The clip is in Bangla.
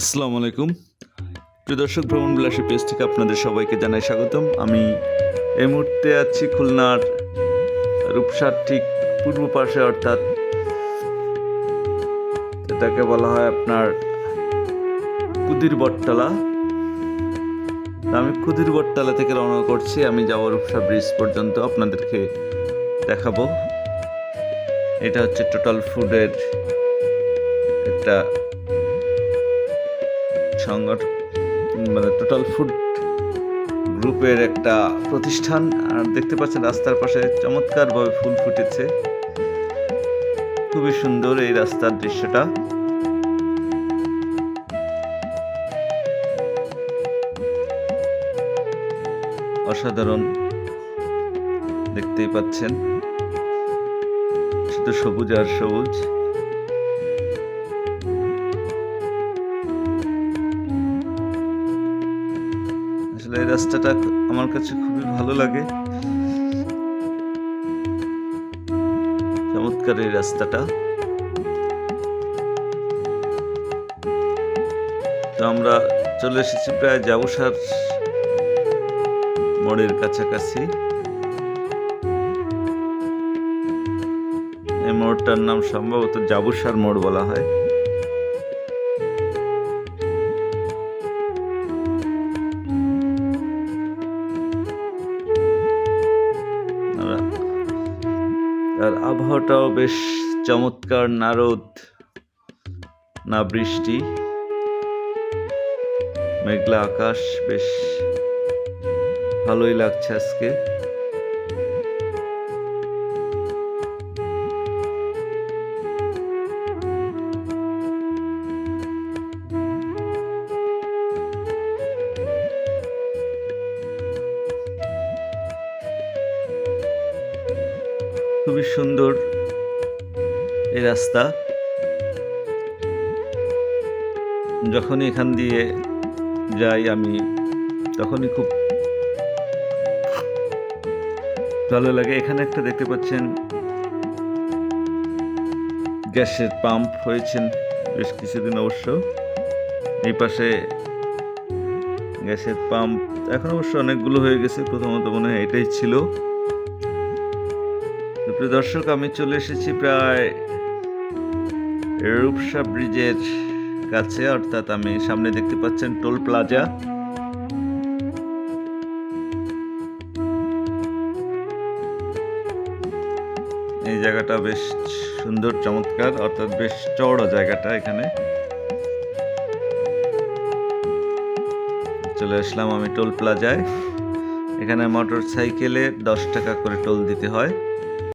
আসসালামু আলাইকুম। প্রিয় দর্শক, ভ্রমণ বিলাসী পেজ থেকে আপনাদের সবাইকে জানাই স্বাগতম। আমি এই মুহূর্তে আছি খুলনার রূপসার ঠিক পূর্ব পাশে, অর্থাৎ এটাকে বলা হয় আপনার কুদির বটতলা। আমি কুদির বটতলা থেকে রওনা করছি। আমি যাব রূপসা ব্রিজ পর্যন্ত, আপনাদেরকে দেখাবো। এটা হচ্ছে টোটাল ফুডের একটা সংগঠন মানে টোটাল ফুড গ্রুপের একটা প্রতিষ্ঠান। আর দেখতে পাচ্ছেন রাস্তার পাশে চমৎকারভাবে ফুল ফুটেছে। খুবই সুন্দর এই রাস্তার দৃশ্যটা। অসাধারণ দেখতেই পাচ্ছেন। শুধু সবুজ আর সবুজ। আসলে এই রাস্তাটা আমার কাছে খুবই ভালো লাগে। চমৎকার এই রাস্তাটা। তো আমরা চলে এসেছি প্রায় জাবুসার মোড়ের কাছাকাছি। এই মোড়টার নাম সম্ভবত জাবুসার মোড় বলা হয়। আর আবহাওয়াটাও বেশ চমৎকার না রোদ না বৃষ্টি। মেঘলা আকাশ বেশ ভালোই লাগছে আজকে। খুবই সুন্দর এই রাস্তা। যখনই এখান দিয়ে যাই আমি, তখনই খুব ভালো লাগে। এখানে একটা দেখতে পাচ্ছেন, গ্যাসের পাম্প হয়েছেন বেশ কিছুদিন অবশ্য। এই পাশে গ্যাসের পাম্প, এখন অবশ্য অনেকগুলো হয়ে গেছে, প্রথমত মনে হয় এটাই ছিল। প্রিয় দর্শক, আমি চলে এসেছি প্রায় রূপসা ব্রিজের কাছে, অর্থাৎ আমি সামনে দেখতে পাচ্ছেন টোল প্লাজা। এই জায়গাটা বেশ সুন্দর, চমৎকার, অর্থাৎ বেশ চওড়া জায়গাটা এখানে। চলে আসলাম আমি টোল প্লাজায়। এখানে মোটর সাইকেলে দশ টাকা করে টোল দিতে হয়।